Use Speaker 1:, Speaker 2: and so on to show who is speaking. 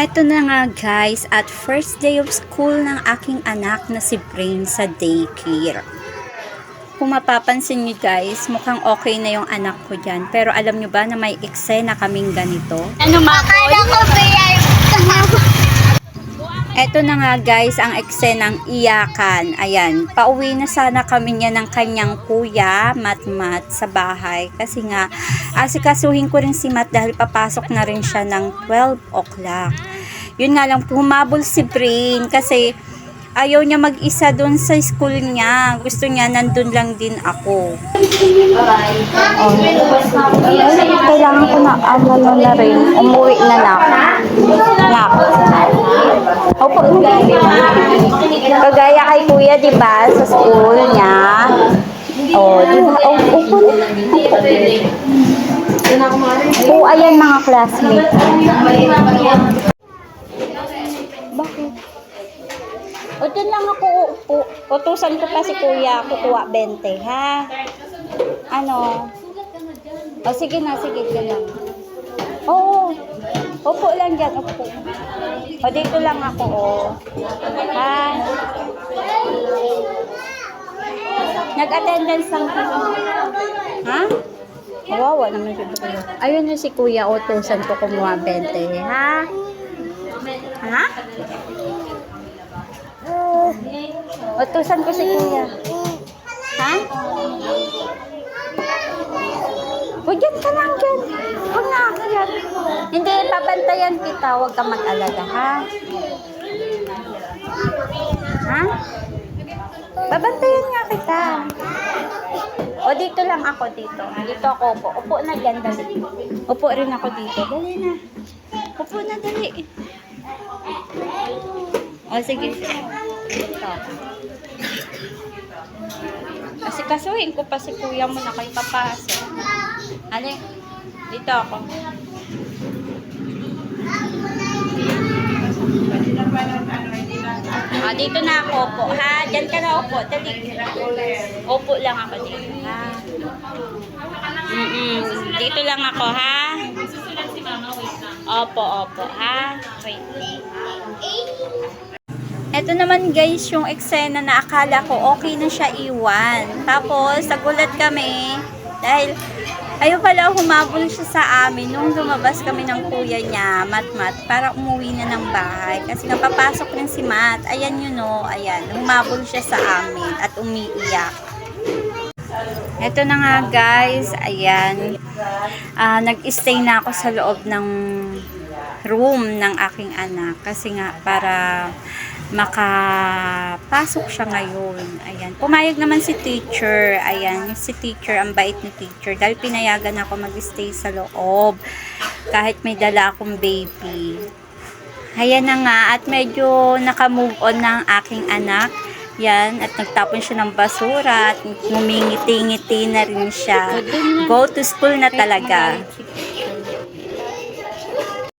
Speaker 1: Eto na nga guys, at first day of school ng aking anak na si Brain sa daycare. Kung mapapansin nyo guys, mukhang okay na yung anak ko dyan. Pero alam nyo ba na may eksena kaming ganito? Ano
Speaker 2: Akala ko.
Speaker 1: Eto na nga guys, ang eksenang iyakan. Ayan, pauwi na sana kami niya ng kanyang kuya, Matmat, sa bahay. Kasi nga, asikasuhin ko rin si Mat dahil papasok na rin siya ng 12 o'clock. Yun nga lang, humabol si Brain kasi ayaw niya mag-isa doon sa school niya. Gusto niya, nandun lang din ako. Oh. Kailangan ko na ano na rin, umuwi na na. Nak. Opo, kagaya kay kuya, di ba, sa school niya. Oh, di ba? Oh, upo na. Oh, ayan mga classmates. Bakit? O, dyan lang ako uupo. Utusan ko pa si kuya, kukuha 20, ha? Ano? O, sige na, sige ka lang. Oo. Upo lang dyan, upo. O, dito lang ako, o. Ha? Nag-attendance lang. Ha? Wawa naman si kuya. Ayun na si kuya, utusan ko kumuha 20, ha? Ha? Utusan ko si kuya. Ha? O, dyan ka lang dyan. Huwag na akyat. Hindi, pabantayan kita. Huwag ka mag-alala, ha? Ha? Babantayan nga kita. O, dito lang ako dito. Dito ako upo. Upo na dyan, dali. Upo rin ako dito. Dali na. Upo na, dali. O, sige. Dito. Kasi kasuhin ko pa si kuya mo na kayo papasok. Ali, dito ako. Ah, dito na ako upo, ha? Diyan ka na upo. Dali. Upo lang ako dito, ha? Mm-mm. Dito lang ako, ha? Opo, opo, ha? Wait. Ito naman guys, yung eksena na akala ko okay na siya iwan. Tapos, nagulat kami dahil ayaw pala humabol siya sa amin nung lumabas kami ng kuya niya, Mat-Mat, para umuwi na ng bahay. Kasi napapasok rin si Mat. Ayan yun o, ayan. Humabol siya sa amin at umiiyak. Ito na nga guys, ayan. Ah, nag-stay na ako sa loob ng room ng aking anak kasi nga para makapasok siya ngayon. Ayan. Pumayag naman si teacher. Ayan. Si teacher, ang bait ni teacher. Dahil pinayagan ako mag-stay sa loob. Kahit may dala akong baby. Ayan na nga. At medyo nakamove on ng aking anak. Yan. At nagtapon siya ng basura. At ngumingiti-ngiti na rin siya. Go to school na talaga.